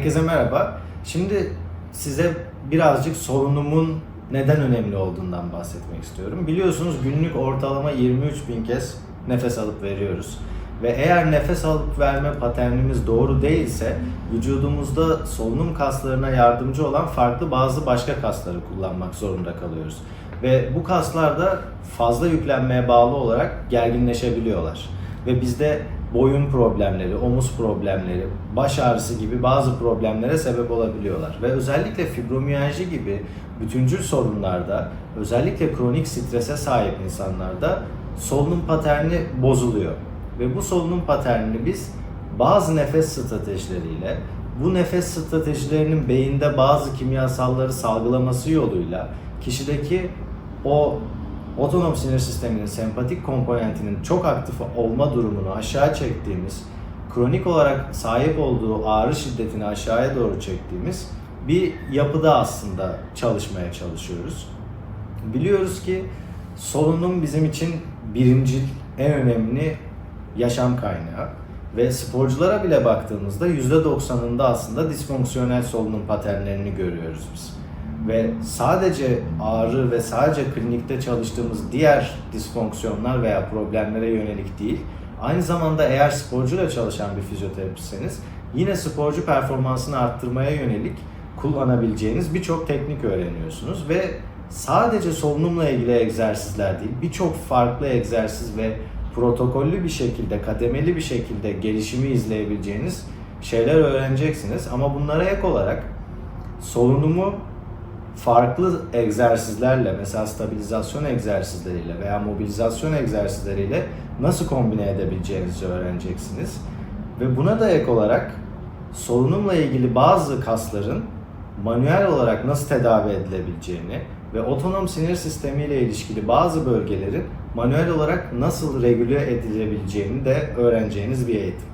Herkese merhaba. Şimdi size birazcık solunumun neden önemli olduğundan bahsetmek istiyorum. Biliyorsunuz günlük ortalama 23 bin kez nefes alıp veriyoruz. Ve eğer nefes alıp verme paternimiz doğru değilse vücudumuzda solunum kaslarına yardımcı olan farklı bazı başka kasları kullanmak zorunda kalıyoruz. Ve bu kaslar da fazla yüklenmeye bağlı olarak gerginleşebiliyorlar. Ve bizde boyun problemleri, omuz problemleri, baş ağrısı gibi bazı problemlere sebep olabiliyorlar. Ve özellikle fibromiyalji gibi bütüncül sorunlarda, özellikle kronik strese sahip insanlarda solunum paterni bozuluyor. Ve bu solunum paternini biz bazı nefes stratejileriyle, bu nefes stratejilerinin beyinde bazı kimyasalları salgılaması yoluyla kişideki o otonom sinir sisteminin sempatik komponentinin çok aktif olma durumunu aşağı çektiğimiz, kronik olarak sahip olduğu ağrı şiddetini aşağıya doğru çektiğimiz bir yapıda aslında çalışmaya çalışıyoruz. Biliyoruz ki solunum bizim için birincil, en önemli yaşam kaynağı ve sporculara bile baktığımızda %90'ında aslında disfonksiyonel solunum paternlerini görüyoruz biz. Ve sadece ağrı ve sadece klinikte çalıştığımız diğer disfonksiyonlar veya problemlere yönelik değil, aynı zamanda eğer sporcuyla çalışan bir fizyoterapistseniz yine sporcu performansını arttırmaya yönelik kullanabileceğiniz birçok teknik öğreniyorsunuz ve sadece solunumla ilgili egzersizler değil, birçok farklı egzersiz ve protokollü bir şekilde, kademeli bir şekilde gelişimi izleyebileceğiniz şeyler öğreneceksiniz. Ama bunlara ek olarak solunumu farklı egzersizlerle, mesela stabilizasyon egzersizleriyle veya mobilizasyon egzersizleriyle nasıl kombine edebileceğinizi öğreneceksiniz. Ve buna da ek olarak solunumla ilgili bazı kasların manuel olarak nasıl tedavi edilebileceğini ve otonom sinir sistemi ile ilişkili bazı bölgelerin manuel olarak nasıl regüle edilebileceğini de öğreneceğiniz bir eğitim.